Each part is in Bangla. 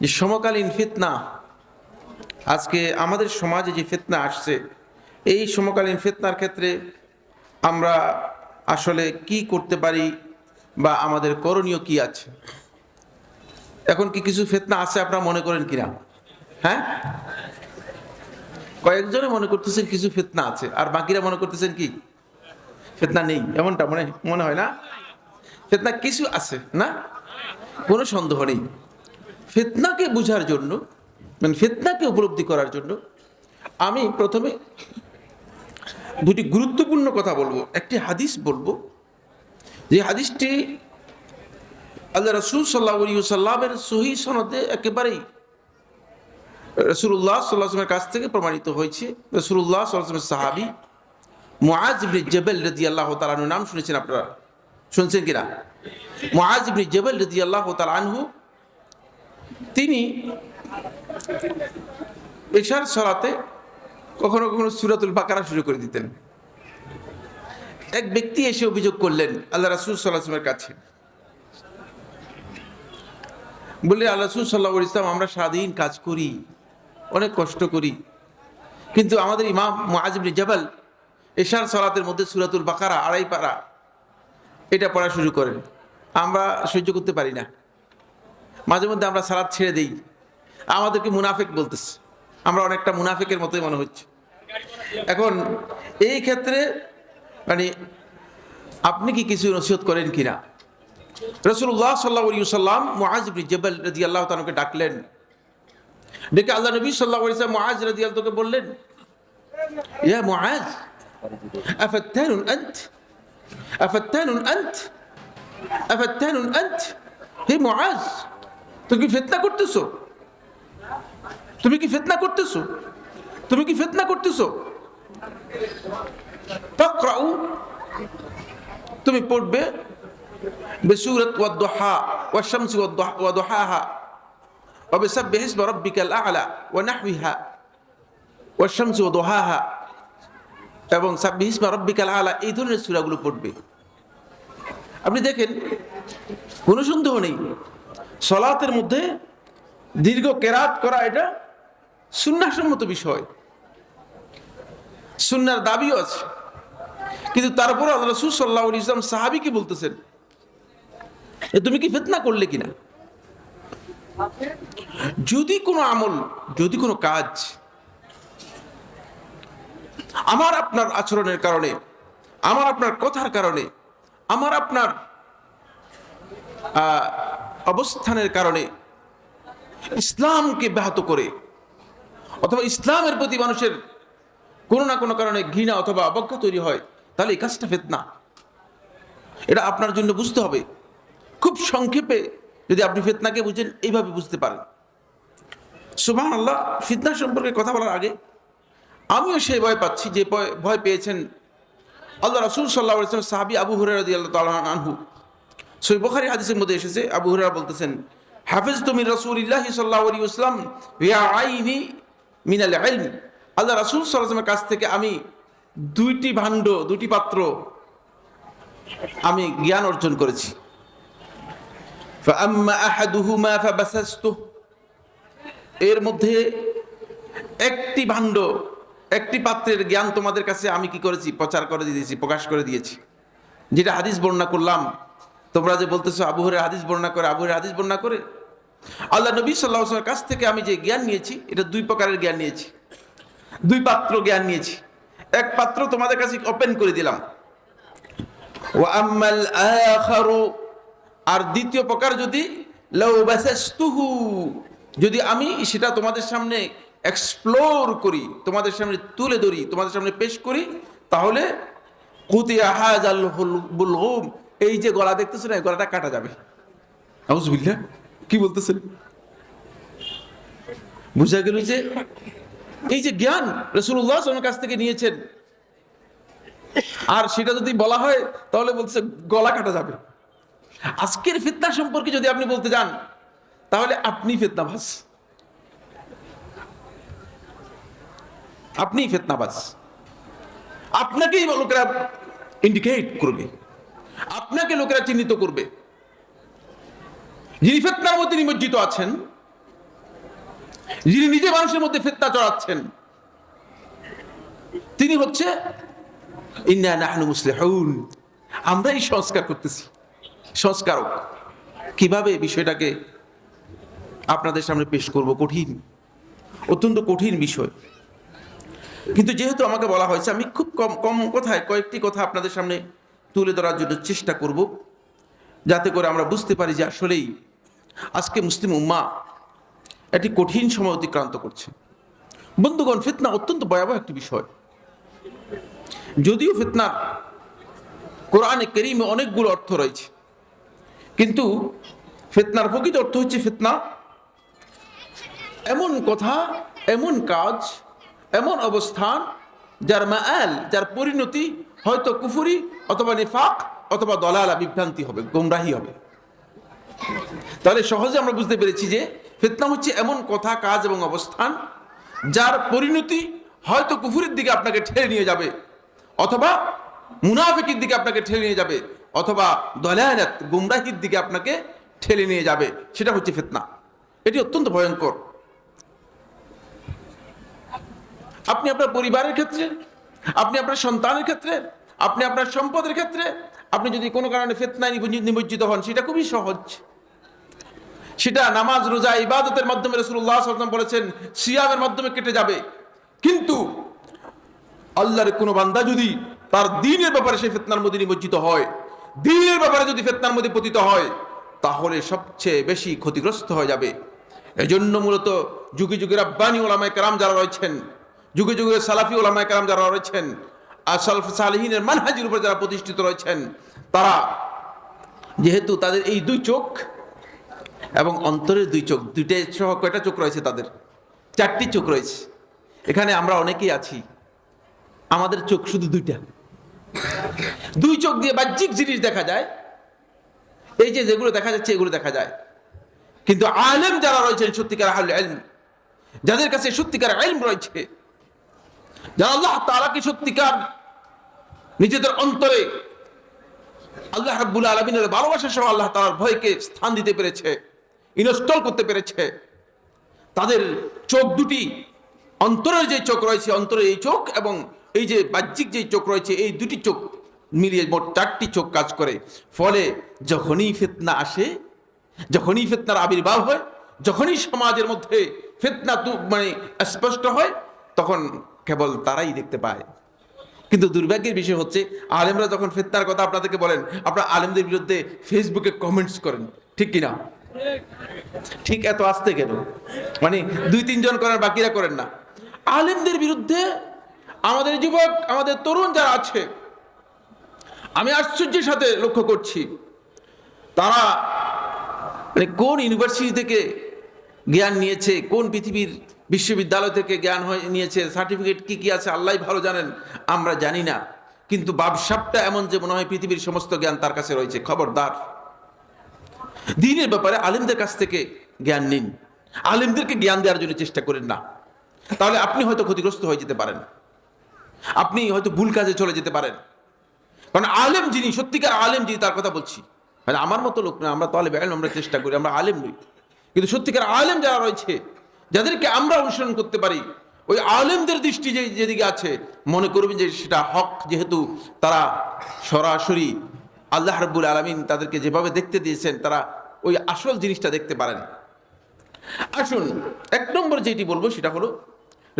যে সমকালীন ফিতনা, আজকে আমাদের সমাজে যে ফিতনা আসছে, এই সমকালীন ফিতনার ক্ষেত্রে আমরা আসলে কি করতে পারি বা আমাদের করণীয় কি আছে? এখন কি কিছু ফিতনা আছে আপনারা মনে করেন কিনা? হ্যাঁ? কয়েকজনে মনে করতেছেন কিছু ফিতনা আছে, আর বাকিরা মনে করতেছেন কি? ফিতনা নেই, এমনটা মনে মনে হয় না? ফিতনা কিছু আছে, না? কোনো সন্দেহ নেই। ফিতনাকে বোঝার জন্য মানে ফিতনাকে উপলব্ধি করার জন্য আমি প্রথমে দুটি গুরুত্বপূর্ণ কথা বলব। একটি হাদিস বলব, যে হাদিসটি আল্লাহ রসুল সাল্লাহ সাল্লামের সহি সনদে একেবারেই রসুল্লাহ সাল্লাহামের কাছ থেকে প্রমাণিত হয়েছে। রসুল্লাহ সাল্লাহামের সাহাবি মুআজ ইবনে জেবেল রদি আল্লাহ তালানুর নাম শুনেছেন আপনারা? শুনছেন কিনা? মুআজ ইবনে জেবেল রদি আল্লাহ তালানহু তিনি পেশার সরাতে কখনো কখনো সুরাতুল বাকারা শুরু করে দিতেন। এক ব্যক্তি এসে অভিযোগ করলেন, আল্লাহ রাসুল সাল্লাহামের কাছে। বললে আল্লাহ রাসুল সাল্লাহ ইসলাম আমরা সারাদিন কাজ করি, অনেক কষ্ট করি। কিন্তু আমাদের ইমাম মুআজিবনে জবাল এশার সলাতের মধ্যে সুরাতুল বাকারা আড়াই পারা এটা পড়া শুরু করেন। আমরা সহ্য করতে পারি না। মাঝে মধ্যে আমরা সালাদ ছেড়ে দিই। আমাদেরকে মুনাফেক বলতেছে। আমরা অনেকটা মুনাফেকের মতোই মনে হচ্ছে। এখন এই ক্ষেত্রে মানে আপনি কি কিছু নসিহত করেন কিনা? রসুল্লাহ সাল্লাহাম মহাজ মহাজবি জেবাল রাজি আল্লাহ তালকে ডাকলেন। ডেকে আল্লাহ নবী সাল্লাহ ইসলাম মহাজ রাজি আল্লাহকে বললেন, ইয়া মহাজ আফাত্তানুন আন্ত আফাত্তানুন আন্ত আফাত্তানুন আন্ত, হে মহাজ তুমি কি ফিতনা করতেছো তুমি কি ফিতনা করতেছো তুমি কি ফিতনা করতেছো তাকরাউ তুমি পড়বে بسورة والضحى والشمس والضح- وضحاها وبسبح اسم ربك الأعلى ونحوها والشمس وضحاها এবং সাব্বিহ ইসমা রব্বিকাল আলা এই ধরনের সূরাগুলো পড়বে আপনি দেখেন কোনো সন্দেহ নেই সলাতের মধ্যে দীর্ঘ কেরাত করা এটা সুন্নাসম্মত বিষয়। সুন্নার দাবিও আছে। কিন্তু তারপর আল্লাহ রসুল সাল্লাহ ইসলাম সাহাবিকে বলতেছেন? এ তুমি কি ফিতনা করলে কিনা? যদি কোনো আমল, যদি কোনো কাজ আমার আপনার আচরণের কারণে, আমার আপনার কথার কারণে, আমার আপনার অবস্থানের কারণে ইসলামকে ব্যাহত করে অথবা ইসলামের প্রতি মানুষের কোনো না কোনো কারণে ঘৃণা অথবা অবজ্ঞা তৈরি হয়, তাহলে এই কাজটা ফেতনা। এটা আপনার জন্য বুঝতে হবে। খুব সংক্ষেপে যদি আপনি ফেতনাকে বুঝেন, এইভাবে বুঝতে পারেন। সুবাহ আল্লাহ ফিতনা সম্পর্কে কথা বলার আগে আমিও সেই ভয় পাচ্ছি, যে ভয়- পেয়েছেন আল্লাহ রসুল সাল্লাহ সাহাবি আবু হুরারদি আল্লাহ তালাহ আনহু। সই বখারি হাদিসের মধ্যে এসেছে, আবু হুরা বলতেছেন হাফিজ তুমি রসুলিল্লাহ সাল্লাহ আলী ইসলাম ভিয়া আইনি মিনাল আইন আল্লাহ রাসুল সাল্লাহামের কাছ থেকে আমি দুইটি ভাণ্ড দুটি পাত্র আমি জ্ঞান অর্জন করেছি। এর মধ্যে একটি ভাণ্ড, একটি পাত্রের জ্ঞান তোমাদের কাছে আমি কি করেছি? প্রচার করে দিয়েছি, প্রকাশ করে দিয়েছি। যেটা হাদিস বর্ণনা করলাম তোমরা যে বলতেছো আবুহরের হাদিস বর্ণনা করে আবুহরের হাদিস বর্ণনা করে? আল্লাহ নবী সাল্লাহসাল্লামের কাছ থেকে আমি যে জ্ঞান নিয়েছি, এটা দুই প্রকারের জ্ঞান নিয়েছি। দুই পাত্র জ্ঞান নিয়েছি। এক পাত্র তোমাদের কাছে ওপেন করে দিলাম। আর দ্বিতীয় প্রকার যদি যদি আমি সেটা তোমাদের সামনে এক্সপ্লোর করি, তোমাদের সামনে তুলে ধরি, তোমাদের সামনে পেশ করি, তাহলে কুতিয়া হাজ আল এই যে গলা দেখতেছেন এই গলাটা কাটা যাবে। আউজবিল্লা কি বলতেছেন? বুঝা গেল যে এই যে জ্ঞান রসুল্লাহ কাছ থেকে নিয়েছেন। আর সেটা যদি বলা হয়, তাহলে বলছে গলা কাটা যাবে। আজকের ফিতনা সম্পর্কে যদি আপনি বলতে যান, তাহলে আপনি ফিতনাবাজ। আপনি ফিতনাবাজ। আপনাকেই লোকেরা ইন্ডিকেট করবে। আপনাকে লোকেরা চিহ্নিত করবে। যিনি ফিতনার মধ্যে নিমজ্জিত আছেন, যিনি নিজে মানুষের মধ্যে ফেতনা চড়াচ্ছেন, তিনি হচ্ছে মুসলিহুন। আমরাই সংস্কার করতেছি। সংস্কারক। কীভাবে বিষয়টাকে আপনাদের সামনে পেশ করব কঠিন, অত্যন্ত কঠিন বিষয়। কিন্তু যেহেতু আমাকে বলা হয়েছে, আমি খুব কম কম কথায় কয়েকটি কথা আপনাদের সামনে তুলে ধরার জন্য চেষ্টা করব, যাতে করে আমরা বুঝতে পারি যে আসলেই আজকে মুসলিম উম্মা একটি কঠিন সময় অতিক্রান্ত করছে। বন্ধুগণ, ফিতনা অত্যন্ত ভয়াবহ একটি বিষয়। যদিও ফিতনা কোরআনে কেরিমে অনেকগুলো অর্থ রয়েছে, কিন্তু ফিতনার প্রকৃত অর্থ হচ্ছে ফিতনা। এমন কথা, এমন কাজ, এমন অবস্থান, যার মায়াল যার পরিণতি হয়তো কুফুরি অথবা নিফাক অথবা দলালা বিভ্রান্তি হবে, গোমরাহি হবে। তাহলে সহজে আমরা বুঝতে পেরেছি যে ফেতনা হচ্ছে এমন কথা, কাজ এবং অবস্থান যার পরিণতি হয়তো কুফুরের দিকে আপনাকে ঠেলে নিয়ে যাবে অথবা মুনাফিকের দিকে আপনাকে ঠেলে নিয়ে যাবে অথবা দলায়াত গুমরাহির দিকে আপনাকে ঠেলে নিয়ে যাবে। সেটা হচ্ছে ফিতনা। এটি অত্যন্ত ভয়ঙ্কর। আপনি আপনার পরিবারের ক্ষেত্রে, আপনি আপনার সন্তানের ক্ষেত্রে আপনি আপনার সম্পদের ক্ষেত্রে আপনি যদি কোনো কারণে ফেতনায় নিমজ্জি- নিমজ্জিত হন, সেটা খুবই সহজ। সেটা নামাজ, রোজা, ইবাদতের মাধ্যমে রসুল্লাহ সাল্লাম বলেছেন, সিয়ামের মাধ্যমে কেটে যাবে। কিন্তু আল্লাহর কোনো বান্দা যদি তার দিনের ব্যাপারে সে ফেতনার মধ্যে নিমজ্জিত হয়, দিনের ব্যাপারে যদি ফেতনার মধ্যে পতিত হয়, তাহলে সবচেয়ে বেশি ক্ষতিগ্রস্ত হয়ে যাবে। এজন্য মূলত যুগে যুগে রাব্বানি ওলামায় কারাম যারা রয়েছেন, যুগে যুগে সালাফি ওলামায় কারাম যারা রয়েছেন আর সালফ সালেহিনের মানহাজির উপর যারা প্রতিষ্ঠিত রয়েছেন, তারা যেহেতু তাদের এই দুই চোখ এবং অন্তরের দুই চোখ দুইটাই সহ কয়টা চোখ রয়েছে তাদের? চারটি চোখ রয়েছে। এখানে আমরা অনেকেই আছি। আমাদের চোখ শুধু দুইটা। দুই চোখ দিয়ে বাহ্যিক জিনিস দেখা যায়। এই যে যেগুলো দেখা যাচ্ছে, এগুলো দেখা যায়। কিন্তু আলেম যারা রয়েছেন, সত্যিকার আহলে ইলম, যাদের কাছে সত্যিকার ইলম রয়েছে, যারা আল্লাহ তাআলাকে সত্যিকার নিজেদের অন্তরে আল্লাহ রাব্বুল আলামিনের ভালোবাসা সহ আল্লাহ তাআলার ভয়কে স্থান দিতে পেরেছে, ইনস্টল করতে পেরেছে। তাদের চোখ দুটি, অন্তরের যে চোখ রয়েছে, অন্তরের এই চোখ এবং এই যে বাহ্যিক যে চোখ রয়েছে, এই দুটি চোখ মিলিয়ে মোট চারটি চোখ কাজ করে। ফলে যখনই ফেতনা আসে, যখনই ফেতনার আবির্ভাব হয়, যখনই সমাজের মধ্যে ফিতনা মানে স্পষ্ট হয়, তখন কেবল তারাই দেখতে পায়। কিন্তু দুর্ভাগ্যের বিষয় হচ্ছে, আলেমরা যখন ফিতনার কথা আপনাদেরকে বলেন, আপনারা আলেমদের বিরুদ্ধে ফেসবুকে কমেন্টস করেন, ঠিক কিনা? ঠিক এত আসতে কেন? মানে দুই তিনজন করার বাকিরা করেন না। আলেমদের বিরুদ্ধে আমাদের যুবক, আমাদের তরুণ যারা আছে, আমি আশ্চর্যের সাথে লক্ষ্য করছি, তারা মানে কোন ইউনিভার্সিটি থেকে জ্ঞান নিয়েছে, কোন পৃথিবীর বিশ্ববিদ্যালয় থেকে জ্ঞান হয়ে নিয়েছে সার্টিফিকেট কি কি আছে, আল্লাহ ভালো জানেন, আমরা জানি না। কিন্তু বাবসাবটা এমন যে মনে হয় পৃথিবীর সমস্ত জ্ঞান তার কাছে রয়েছে, খবরদার। দিনের ব্যাপারে আলেমদের কাছ থেকে জ্ঞান নিন। আলেমদেরকে জ্ঞান দেওয়ার জন্য চেষ্টা করেন না। তাহলে আপনি হয়তো ক্ষতিগ্রস্ত হয়ে যেতে পারেন। আপনি হয়তো ভুল কাজে চলে যেতে পারেন। কারণ আলেম যিনি, সত্যিকার আলেম যিনি, তার কথা বলছি। মানে আমার মতো লোক না, আমরা তাহলে আমরা চেষ্টা করি, আমরা আলেম নই। কিন্তু সত্যিকার আলেম যারা রয়েছে যাদেরকে আমরা অনুসরণ করতে পারি, ওই আলেমদের দৃষ্টি যে যেদিকে আছে, মনে করবেন যে সেটা হক, যেহেতু তারা সরাসরি আল্লাহ রব্বুল আলমিন তাদেরকে যেভাবে দেখতে দিয়েছেন, তারা ওই আসল জিনিসটা দেখতে পারেন। আসুন, এক নম্বর যেটি বলব সেটা হলো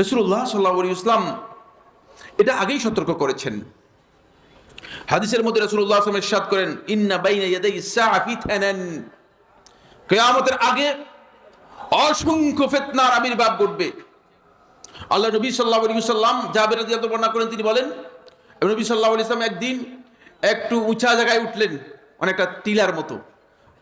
রসুল্লাহ সাল্লাহ ইসলাম এটা আগেই সতর্ক করেছেন। হাদিসের মধ্যে রসুল্লাহ আসলাম করেন, ইন্না বাইনা ইয়াদাই আগে অসংখ্য ফিতনার আবির্ভাব ঘটবে। আল্লাহ নবী সাল্লাল্লাহু আলাইহি সাল্লাম জাবের রাদিয়াল্লাহু বর্ণনা করেন, তিনি বলেন নবী সাল্লাল্লাহু আলাইহি সাল্লাম একদিন একটু উঁচা জায়গায় উঠলেন, অনেকটা টিলার মতো।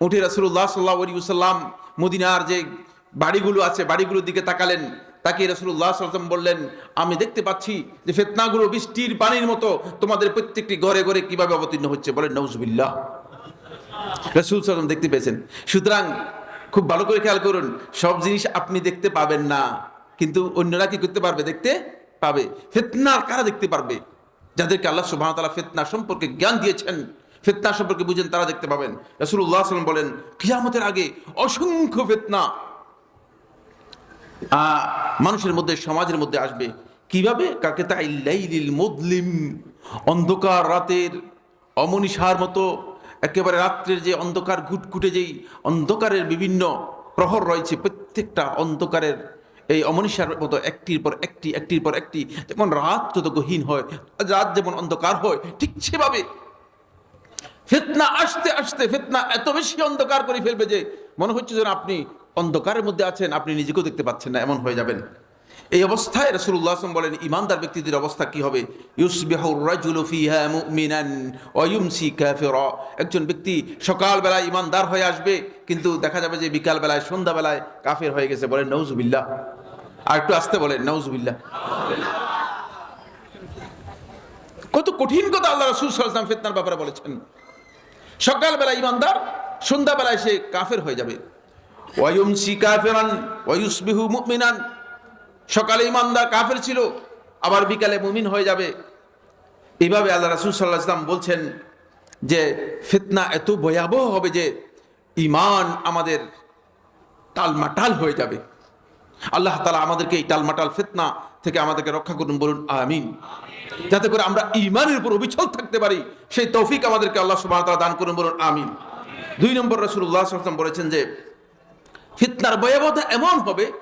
উঠে রাসূলুল্লাহ সাল্লাল্লাহু আলাইহি সাল্লাম মদিনার যে বাড়িগুলো আছে, বাড়িগুলোর দিকে তাকালেন। তাকে রসুল্লাহ সাল্লাম বললেন, আমি দেখতে পাচ্ছি যে ফেতনাগুলো বৃষ্টির পানির মতো তোমাদের প্রত্যেকটি ঘরে ঘরে কীভাবে অবতীর্ণ হচ্ছে? বলেন নৌজুবিল্লাহ রসুল সাল্লাম দেখতে পেয়েছেন। সুতরাং খুব ভালো করে খেয়াল করুন, সব জিনিস আপনি দেখতে পাবেন না, কিন্তু অন্যরা কি করতে পারবে দেখতে? পাবে। ফেতনা কারা দেখতে পারবে? যাদেরকে আল্লাহ সুবাহ তালা ফেতনা সম্পর্কে জ্ঞান দিয়েছেন, ফেতনা সম্পর্কে বুঝেন, তারা দেখতে পাবেন। রসুল্লাহ সাল্লাম বলেন, কিয়ামতের আগে অসংখ্য ফেতনা মানুষের মধ্যে, সমাজের মধ্যে আসবে। কীভাবে? কাকে? তাই লাইলিল মুদলিম, অন্ধকার রাতের অমনিষার মতো একেবারে রাত্রের যে অন্ধকার, ঘুটঘুটে যেই অন্ধকারের বিভিন্ন প্রহর রয়েছে, প্রত্যেকটা অন্ধকারের এই অমনিষার মতো একটির পর একটি, একটির পর একটি, যেমন রাত যত গহীন হয়, রাত যেমন অন্ধকার হয়, ঠিক সেভাবে ফিতনা আসতে আসতে ফিতনা এত বেশি অন্ধকার করে ফেলবে যে মনে হচ্ছে যেন আপনি অন্ধকারের মধ্যে আছেন, আপনি নিজেকেও দেখতে পাচ্ছেন না, এমন হয়ে যাবেন। এই অবস্থায় আলাইহি ওয়াসাল্লাম বলেন, ইমানদার ব্যক্তিদের অবস্থা কি হবে? একজন ব্যক্তি সকালবেলায় ইমানদার হয়ে আসবে, কিন্তু দেখা যাবে যে বিকালবেলায়, সন্ধ্যাবেলায় কাফের হয়ে গেছে। বলেন, নউজুবিল্লাহ। আর একটু আসতে বলেন, নউজুবিল্লাহ। কত কঠিন কথা আল্লাহ রাসূল আলাইহি ফিতনার ব্যাপারে বলেছেন। সকালবেলা ইমানদার, সন্ধ্যাবেলায় সে কাফের হয়ে যাবে। ওয়ায়ুমসি কাফেরান ওয়ায়ুসবিহু মুমিনান। সকালে ইমানদার কাফের ছিল, আবার বিকালে মুমিন হয়ে যাবে। এইভাবে আল্লাহ রাসূল সাল্লাল্লাহু আলাইহি ওয়াসাল্লাম বলছেন যে, ফিতনা এত ভয়াবহ হবে যে ইমান আমাদের টালমাটাল হয়ে যাবে। আল্লাহ তালা আমাদেরকে এই টালমাটাল ফিতনা থেকে আমাদেরকে রক্ষা করুন, বলুন, আমিন। যাতে করে আমরা ইমানের উপর অবিচল থাকতে পারি, সেই তৌফিক আমাদেরকে আল্লাহ সুবহানাহু ওয়া তাআলা দান করুন, বলুন, আমিন। দুই নম্বর আলাইহি বলেছেন যে, ফিতনার ভয়াবহতা এমন হবে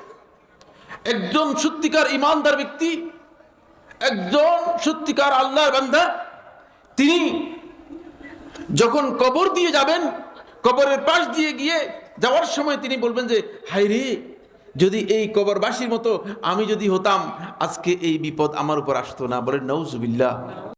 একজন সত্যিকার ইমানদার ব্যক্তি, একজন সত্যিকার আল্লাহর বান্দা, তিনি যখন কবর দিয়ে যাবেন, কবরের পাশ দিয়ে গিয়ে যাওয়ার সময় তিনি বলবেন যে হাই রে, যদি এই কবরবাসীর মতো আমি যদি হতাম, আজকে এই বিপদ আমার উপর আসতো না। বলে নৌজুবিল্লাহ